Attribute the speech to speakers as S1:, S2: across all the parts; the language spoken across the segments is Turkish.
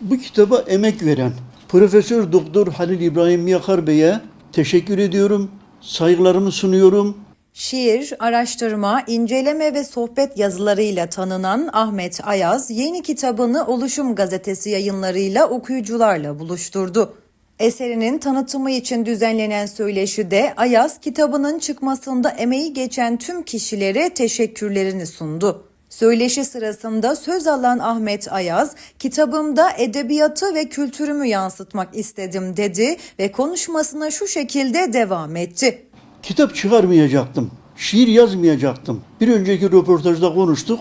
S1: bu kitaba emek veren Profesör Doktor Halil İbrahim Yakar Bey'e teşekkür ediyorum. Saygılarımı sunuyorum.
S2: Şiir, araştırma, inceleme ve sohbet yazılarıyla tanınan Ahmet Ayaz, yeni kitabını Oluşum Gazetesi yayınlarıyla okuyucularla buluşturdu. Eserinin tanıtımı için düzenlenen söyleşide Ayaz, kitabının çıkmasında emeği geçen tüm kişilere teşekkürlerini sundu. Söyleşi sırasında söz alan Ahmet Ayaz, kitabımda edebiyatı ve kültürümü yansıtmak istedim dedi ve konuşmasına şu şekilde devam etti.
S1: Kitap çıkarmayacaktım. Şiir yazmayacaktım. Bir önceki röportajda konuştuk.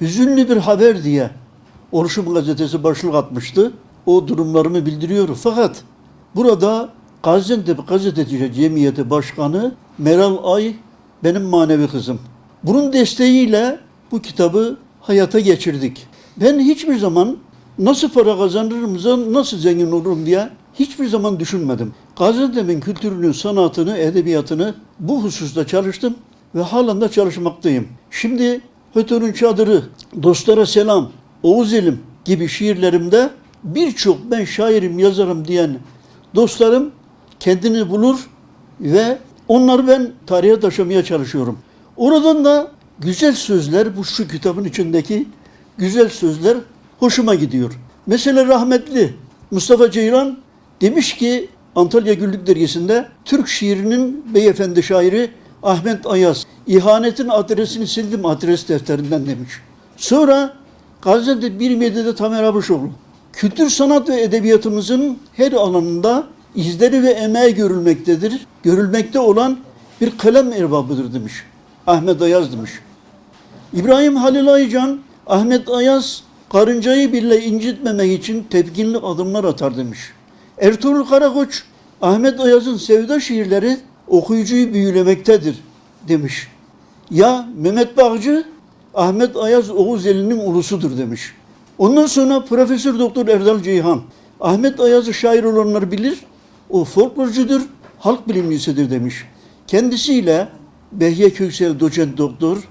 S1: Hüzünlü bir haber diye Oluşum Gazetesi başlık atmıştı. O durumlarımı bildiriyor. Fakat burada Gaziantep Gazeteciler Cemiyeti Başkanı Meral Ay benim manevi kızım. Bunun desteğiyle bu kitabı hayata geçirdik. Ben hiçbir zaman nasıl para kazanırımıza nasıl zengin olurum diye hiçbir zaman düşünmedim. Gaziantep'in kültürünü, sanatını, edebiyatını bu hususta çalıştım ve halen de çalışmaktayım. Şimdi Hötör'ün Çadırı, Dostlara Selam, Oğuz Elim gibi şiirlerimde birçok ben şairim, yazarım diyen dostlarım kendini bulur ve onları ben tarihe taşımaya çalışıyorum. Oradan da güzel sözler, bu şu kitabın içindeki güzel sözler hoşuma gidiyor. Mesela rahmetli Mustafa Ceylan demiş ki Antalya Güllük Dergisi'nde Türk şiirinin beyefendi şairi Ahmet Ayaz ihanetin adresini sildim adres defterinden demiş. Sonra Gaziantep 27'de Tamer Abuşoğlu kültür sanat ve edebiyatımızın her alanında izleri ve emeği görülmektedir. Görülmekte olan bir kalem erbabıdır demiş. Ahmet Ayaz demiş. İbrahim Halil Aycan, Ahmet Ayaz karıncayı bile incitmemek için tepkinli adımlar atar demiş. Ertuğrul Karakoç, Ahmet Ayaz'ın sevda şiirleri okuyucuyu büyülemektedir demiş. Ya Mehmet Bağcı, Ahmet Ayaz Oğuz elinin ulusudur demiş. Ondan sonra Profesör Doktor Erdal Ceyhan, Ahmet Ayaz'ı şair olanlar bilir, o folklorcudur, halk bilimcisidir demiş. Kendisiyle Behye Köksel Doçent Doktor,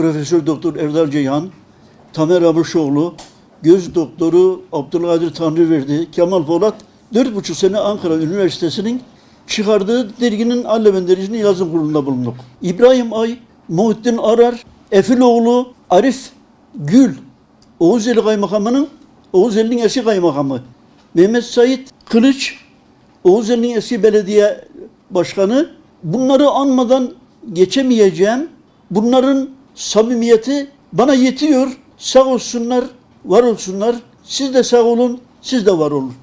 S1: Profesör Doktor Erdal Ceyhan, Tamer Abuşoğlu, göz doktoru Abdülkadir Tanrıverdi, Kemal Polat dört buçuk sene Ankara Üniversitesi'nin çıkardığı derginin Allemen dergisinin yazım kurulunda bulunduk. İbrahim Ay, Muhittin Arar, Efiloğlu, Arif Gül, Oğuzeli Kaymakamı'nın, Oğuzeli'nin eski kaymakamı, Mehmet Sait Kılıç, Oğuzeli'nin eski belediye başkanı, bunları anmadan geçemeyeceğim. Bunların samimiyeti bana yetiyor. Sağ olsunlar, var olsunlar. Siz de sağ olun, siz de var olun.